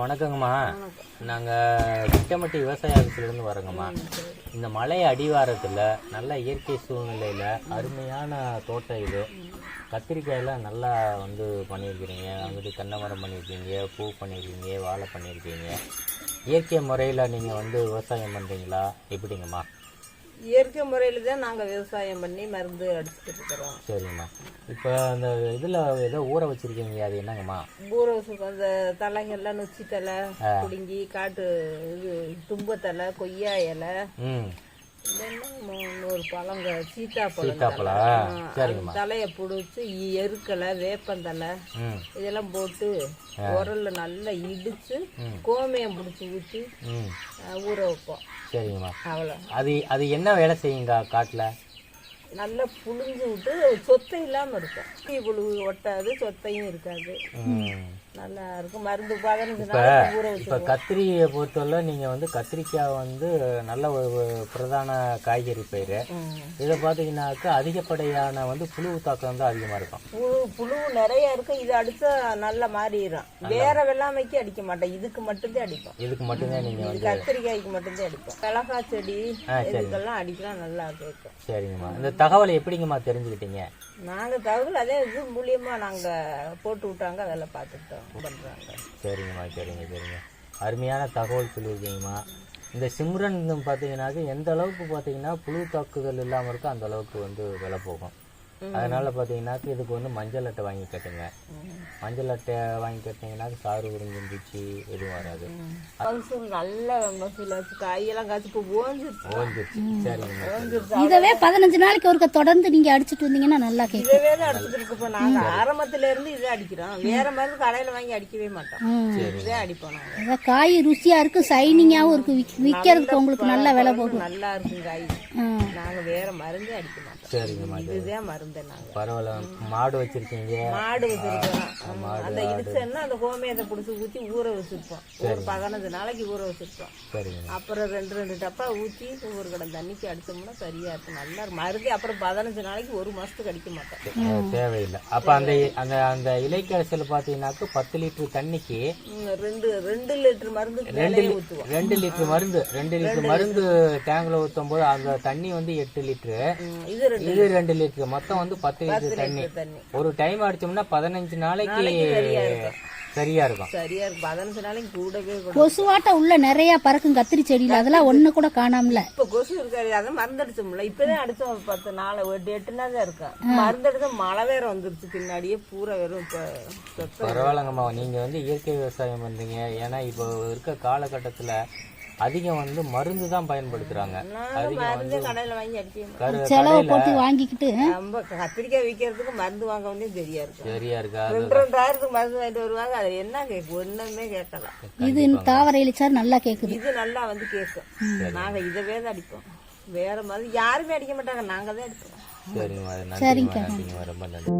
வணக்கங்கம்மா. நாங்கள் திட்டமட்டி விவசாய ஆஃபீஸ்லேருந்து வரோங்கம்மா. இந்த மலை அடிவாரத்தில் நல்ல இயற்கை சூழ்நிலையில் அருமையான தோட்டம் இது. கத்திரிக்காயெல்லாம் நல்லா வந்து பண்ணியிருக்கிறீங்க. அங்கிட்டு தென்னை மரம் பண்ணியிருக்கீங்க பூ பண்ணியிருக்கீங்க வாழை பண்ணியிருக்கீங்க. இயற்கை முறையில் நீங்கள் வந்து விவசாயம் பண்ணுறீங்களா எப்படிங்கம்மா? இயற்கை முறையில் தான் நாங்கள் விவசாயம் பண்ணி மருந்து அடிச்சுட்டு இருக்கிறோம். சரிங்கம்மா. இப்போ அந்த இதில் ஏதோ ஊற வச்சுருக்கீங்க அது என்னங்கம்மா? ஊற வச்சுருக்கோம். அந்த தலைகள்லாம் நொச்சி தலை பிடுங்கி காட்டு இது தும்ப தலை கொய்யா இலை. இன்னொரு பழங்க சீத்தாப்பழம் சீத்தாப்பழம் தலையை பிடிச்சி எருக்கலை வேப்பந்தலை இதெல்லாம் போட்டு உரல்ல நல்லா இடிச்சு கோமியம் பிடிச்சி ஊற்றி ஊற வைப்போம். சரிங்கம்மா. அவ்வளோ. அது அது என்ன வேலை செய்யுங்க காட்டில்? நல்லா புழிஞ்சு விட்டு சொத்தை இல்லாமல் இருக்கும். தீ புழு ஒட்டாது சொத்தையும் இருக்காது. நல்லா இருக்கும். மருந்து பதினஞ்சு நாளைக்கு ஊற இப்போ கத்திரியை பொறுத்தவரை நீங்கள் வந்து கத்திரிக்காய் வந்து நல்ல ஒரு பிரதான காய்கறி பயிர் இதை பார்த்தீங்கன்னாக்கா அதிகப்படியான வந்து புழு தாக்கம் வந்து அதிகமாக இருக்கும். புழு புழு நிறைய இருக்கும் இது அடிச்சா நல்லா மாறிடும். வேற வெள்ளாமைக்கு அடிக்க மாட்டேன் இதுக்கு மட்டும்தான் அடிப்போம். இதுக்கு மட்டும்தான் நீங்கள் வந்து கத்திரிக்காய்க்கு மட்டும்தான் அடிப்போம். மிளகா செடி இதுக்கெல்லாம் அடிக்கலாம். நல்லா கேட்கும் சரிங்கம்மா. இந்த தகவலை எப்படிங்கம்மா தெரிஞ்சுக்கிட்டீங்க? நாங்க தகவல் அதே இது மூலியமா நாங்க போட்டு விட்டாங்க அதெல்லாம் பார்த்துட்டோம் சரிங்கம்மா சரிங்க சரிங்க. அருமையான தகவல் சொல்லியிருக்கீங்கம்மா. இந்த சிம்ரன் பார்த்தீங்கன்னாக்க எந்த அளவுக்கு பார்த்தீங்கன்னா புழு தாக்குதல் இல்லாமல் இருக்கோ அந்த அளவுக்கு வந்து விலை போகும் அதனால பார்த்தீங்கன்னாக்க இதுக்கு வந்து மஞ்சள் அட்டை வாங்கி கட்டுங்க. மஞ்சள் அட்டை வாங்கி கட்டினீங்கன்னாக்க சாறு உறிஞ்சி பூச்சி எதுவும் வராது. நல்ல காயெல்லாம் காய்ச்சி இப்போ ஓஞ்சிருச்சு ஓஞ்சிருச்சு ஓஞ்சிருச்சு இதவே பதினஞ்சு நாளைக்கு ஒருக்க தொடர்ந்து நீங்க அடிச்சிட்டு வந்தீங்கன்னா நல்லா கேட்கும். இதவே தான் அடிச்சுட்டு நாங்க ஆரம்பத்துல இருந்து இதை அடிக்கிறோம். வேற மருந்து கடையில வாங்கி அடிக்கவே மாட்டோம். இதே அடிப்போம் நாங்க. அதான் காய் ருசியா இருக்கு சைனிங்காவும் இருக்கு விக்- விக்கிறதுக்கு உங்களுக்கு நல்ல விலை போகும். நல்லா இருக்கும் காய். நாங்க வேற மருந்தே அடிக்க மாட்டோம். சரிங்கம்மா இதுதான் மருந்து நாங்க. பரவாயில்ல மாடு வச்சிருக்கீங்க. மாடு வச்சிருக்கோம். அந்த இடிச்சேன்னா அந்த கோமியத்தை பிடிச்சி ஊத்தி ஊற வச்சிருப்போம். ஒரு பதினஞ்சு நாளைக்கு ஊற வச்சிருப்போம். அப்புறம் ரெண்டு ரெண்டு டப்பா ஊத்தி ஒரு கடன் தண்ணிக்கு அடிச்சோம்னா சரியா இருக்கும். நல்லா மருந்து அப்புறம் பதினஞ்சு நாளைக்கு ஒரு மாசத்துக்கு அடிக்க மாட்டோம். தேவையில்லை. அப்போ அந்த அந்த அந்த இலைக்கரசல் பார்த்தீங்கன்னாக்க பத்து லிட்டர் தண்ணிக்கு ரெண்டு ரெண்டு லிட்டர் மருந்து ரெண்டு ரெண்டு லிட்டர் மருந்து ரெண்டு லிட்டர் மருந்து டேங்க்ல ஊத்தும் போது அந்த தண்ணி வந்து எட்டு லிட்டரு இது ரெண்டு லிட்டர் மொத்தம் வந்து பத்து லிட்டர் தண்ணி. ஒரு டைம் அடிச்சோம்னா பதினஞ்சு நாளைக்கு சரியா இருக்கும். சரியா இருக்கும். பதினஞ்சு நாளைக்கு கூடவே கூட கொசுவாட்ட உள்ள நிறைய பறக்கும் கத்திரி செடியில. அதெல்லாம் ஒண்ணு கூட காணாமல. இப்ப கொசு இருக்காது. அதான் மருந்து அடிச்சோம்ல இப்பதான் அடிச்சோம் பத்து நாள் ஒரு எட்டு நாள் தான் இருக்கும். மருந்து அடிச்சா மழை வேற வந்துருச்சு. பின்னாடியே பூரா வெறும் இப்ப பரவாயில்லங்கம்மா. நீங்க வந்து இயற்கை விவசாயம் பண்றீங்க. ஏன்னா இப்போ இருக்க காலகட்டத்துல அதிகம் வந்து மருந்து தான் பயன்படுத்துறாங்க. நாங்க மருந்தே கடையில வாங்கி அடிக்கணும் கரு செலவை போட்டு வாங்கிக்கிட்டு நம்ம கத்திரிக்காய் விற்கிறதுக்கு மருந்து வாங்க வேண்டியது சரியா இருக்கும். சரியா இருக்கா? ரெண்டு ரெண்டாயிரத்துக்கு மருந்து வாங்கிட்டு வருவாங்க. அது என்ன கேட்கும் ஒண்ணுமே கேட்கல. இது தாவர இலிச்சார் நல்லா கேக்குது. இது நல்லா வந்து கேட்கும் நாங்க இதவே தான் அடிப்போம். வேற மருந்து யாருமே அடிக்க மாட்டாங்க. நாங்க தான் அடிப்போம். நன்றிங்கம்மா ரொம்ப நன்றி.